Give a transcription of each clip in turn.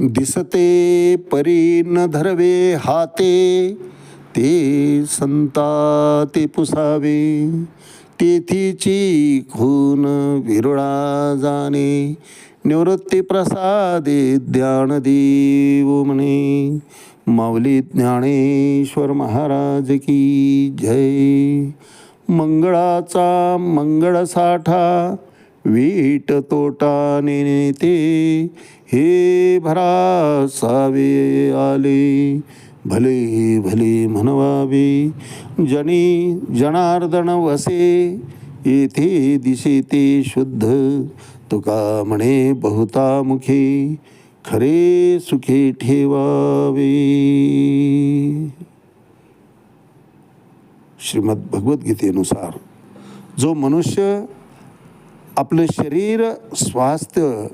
दिसते परी न धरवे हाते ते संता ते पुसावे. तेथीची खून विरुळा जाणे निवृत्ती प्रसादे ज्ञान देव म्हणे. माऊली ज्ञानेश्वर महाराज की जय. मंगळाचा मंगळ साठा वीट तोटा नेते हे भरासावे आले. भले भले म्हणवावे जनी जनार्दन वसे येथे दिसे ते शुद्ध. तुका म्हणे बहुता मुखे खरे सुखे ठेवावे. श्रीमद भगवद्गीतेनुसार जो मनुष्य आपलं शरीर स्वास्थ्य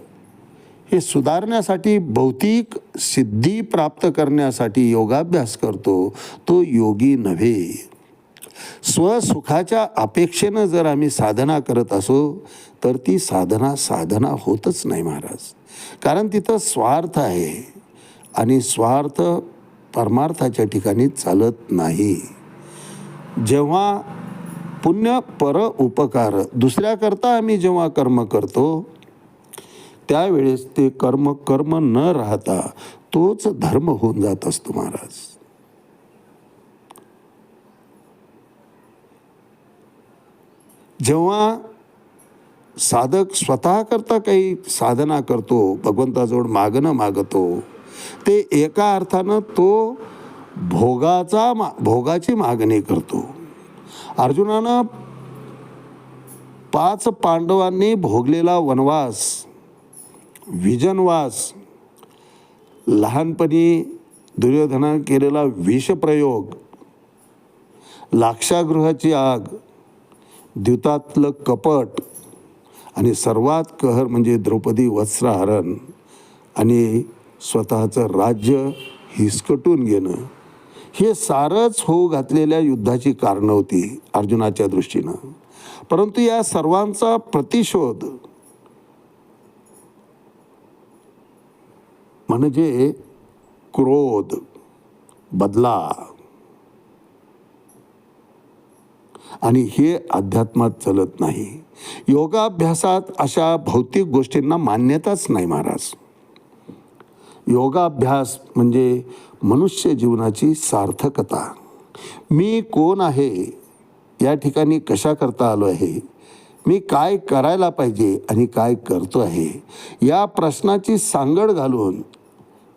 हे सुधारण्यासाठी भौतिक सिद्धी प्राप्त करण्यासाठी योगाभ्यास करतो तो योगी नव्हे. स्वसुखाच्या अपेक्षेनं जर आम्ही साधना करत असो तर ती साधना साधना होतच नाही महाराज. कारण तिथं स्वार्थ आहे आणि स्वार्थ परमार्थाच्या ठिकाणी चालत नाही. जेव्हा पुण्य पर उपकार. दुसऱ्याकरता आम्ही जेव्हा कर्म करतो त्यावेळेस ते कर्म कर्म न राहता तोच धर्म होऊन जात असतो महाराज. जेव्हा साधक स्वतः करता काही साधना करतो भगवंताजवळ मागणं मागतो ते एका अर्थानं तो भोगाचा मा भोगाची मागणी करतो. अर्जुनानं पाच पांडवांनी भोगलेला वनवास विजनवास लहानपणी दुर्योधनानं केलेला विषप्रयोग लाक्षागृहाची आग द्युतातलं कपट आणि सर्वात कहर म्हणजे द्रौपदी वस्त्रहरण आणि स्वतःचं राज्य हिसकटून घेणं. हे सारंच होऊ घातलेल्या युद्धाची कारणं होती अर्जुनाच्या दृष्टीनं. परंतु या सर्वांचा प्रतिशोध म्हणजे क्रोध बदला आणि हे अध्यात्मात चलत नाही. योगाभ्यासात अशा भौतिक गोष्टींना मान्यताच नाही महाराज. योगाभ्यास म्हणजे मनुष्य जीवनाची सार्थकता. मी कोण आहे? या ठिकाणी कशा करता आलो आहे? मी काय करायला पाहिजे आणि काय करतो आहे? या प्रश्नाची सांगड घालून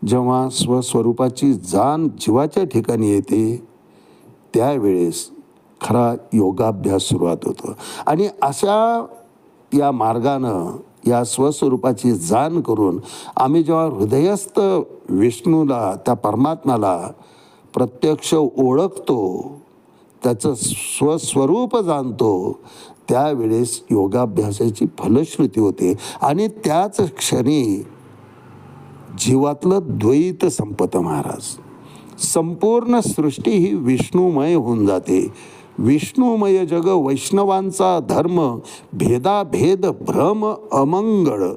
जेव्हा स्वस्वरूपाची जाण जीवाच्या ठिकाणी येते त्यावेळेस खरा योगाभ्यास सुरुवात होतो. आणि अशा या मार्गानं या स्वस्वरूपाची जाण करून आम्ही जेव्हा हृदयस्थ विष्णूला त्या परमात्म्याला प्रत्यक्ष ओळखतो त्याचं स्वस्वरूप जाणतो त्यावेळेस योगाभ्यासाची फलश्रुती होते. आणि त्याच क्षणी जीवातलं द्वैत संपत महाराज. संपूर्ण सृष्टी ही विष्णुमय होऊन जाते. विष्णुमय जग वैष्णवांचा धर्म भेदाभेद भ्रम अमंगळ.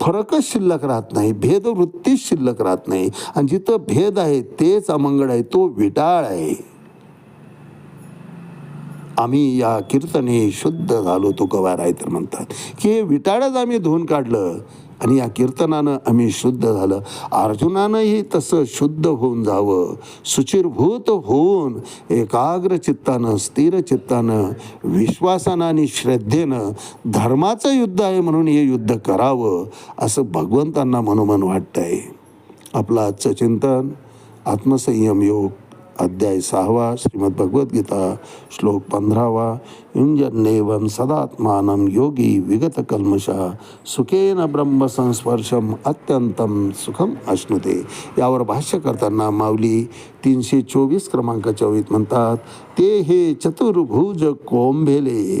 फरकच शिल्लक राहत नाही भेदवृत्तीच शिल्लक राहत नाही. आणि जिथं भेद आहे तेच अमंगळ आहे तो विटाळ आहे. आम्ही या कीर्तने शुद्ध झालो तो आहे तर म्हणतात. की हे विटाळच आम्ही धुवून काढलं आणि या कीर्तनानं आम्ही शुद्ध झालं. अर्जुनानंही तसं शुद्ध होऊन जावं. सुचिरभूत होऊन एकाग्र चित्तानं स्थिर चित्तानं विश्वासानं आणि श्रद्धेनं धर्माचं युद्ध आहे म्हणून हे युद्ध करावं असं भगवंतांना मनोमन वाटतंय. आपलं आजचं चिंतन आत्मसंयम योग. अध्याय सहावा श्रीमद भगवद्गीता श्लोक पंधरावा युंजन्नेवम सदात्मानं योगी विगत कल्मषा सुखेन ब्रह्मसंस्पर्शम अत्यंतम सुखम अश्नुते। यावर भाष्य करताना माऊली तीनशे चोवीस क्रमांक चोवीस म्हणतात ते हे चतुर्भुज कोंभेले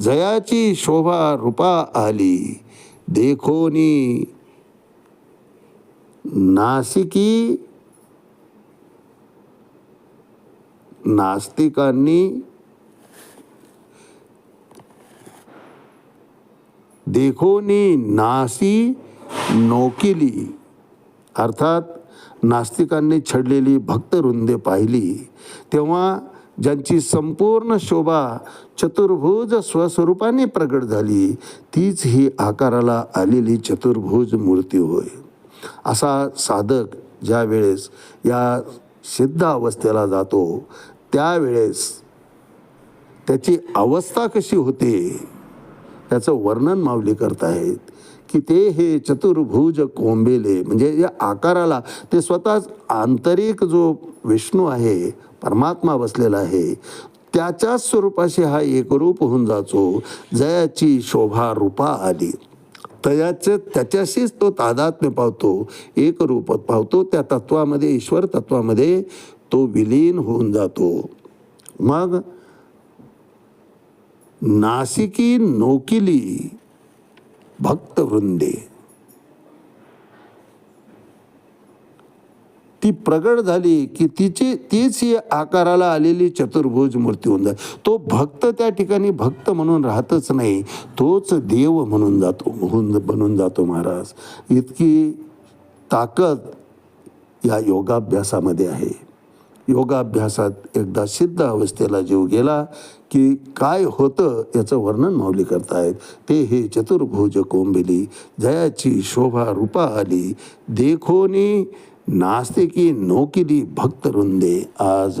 जयाची शोभा रूपा आली देखोनी नासिकी नास्तिकांनी देखोनी नासी नोकिली अर्थात नास्तिकांनी छडलेली भक्तरुंदे पाहिली तेव्हा ज्यांची संपूर्ण शोभा चतुर्भुज स्वस्वरूपाने प्रगट झाली तीच ही आकाराला आलेली चतुर्भुज मूर्ती होय. असा साधक ज्या वेळेस या सिद्ध अवस्थेला जातो त्यावेळेस त्याची अवस्था कशी होते त्याचं वर्णन माऊली करतायत की ते हे चतुर्भुज कोंबेले म्हणजे या आकाराला ते स्वतःच आंतरिक जो विष्णू आहे परमात्मा बसलेला आहे त्याच्याच स्वरूपाशी हा एकरूप होऊन जातो जयाची शोभा रूपा आली. तयाचं त्याच्याशीच तो तादात्म्य पावतो एक पावतो त्या तत्वामध्ये ईश्वर तत्वामध्ये तो विलीन होऊन जातो. मग नासिकी नोकिली भक्तवृंदे. ती प्रगट झाली की तिची तीच ही आकाराला आलेली चतुर्भुज मूर्ती होऊन जाते. तो भक्त त्या ठिकाणी भक्त म्हणून राहतच नाही. तोच देव म्हणून जातो होऊन बनून जातो महाराज. इतकी ताकद या योगाभ्यासामध्ये आहे. योगाभ्यासात एकदा सिद्ध अवस्थेला जीव गेला की काय होतं याचं वर्णन माऊली करतायत. ते हे चतुर्भुज कोंबिली जयाची शोभा रूपा आली. देखोनी नास्तिकी नोकिली भक्तवृंदे आज.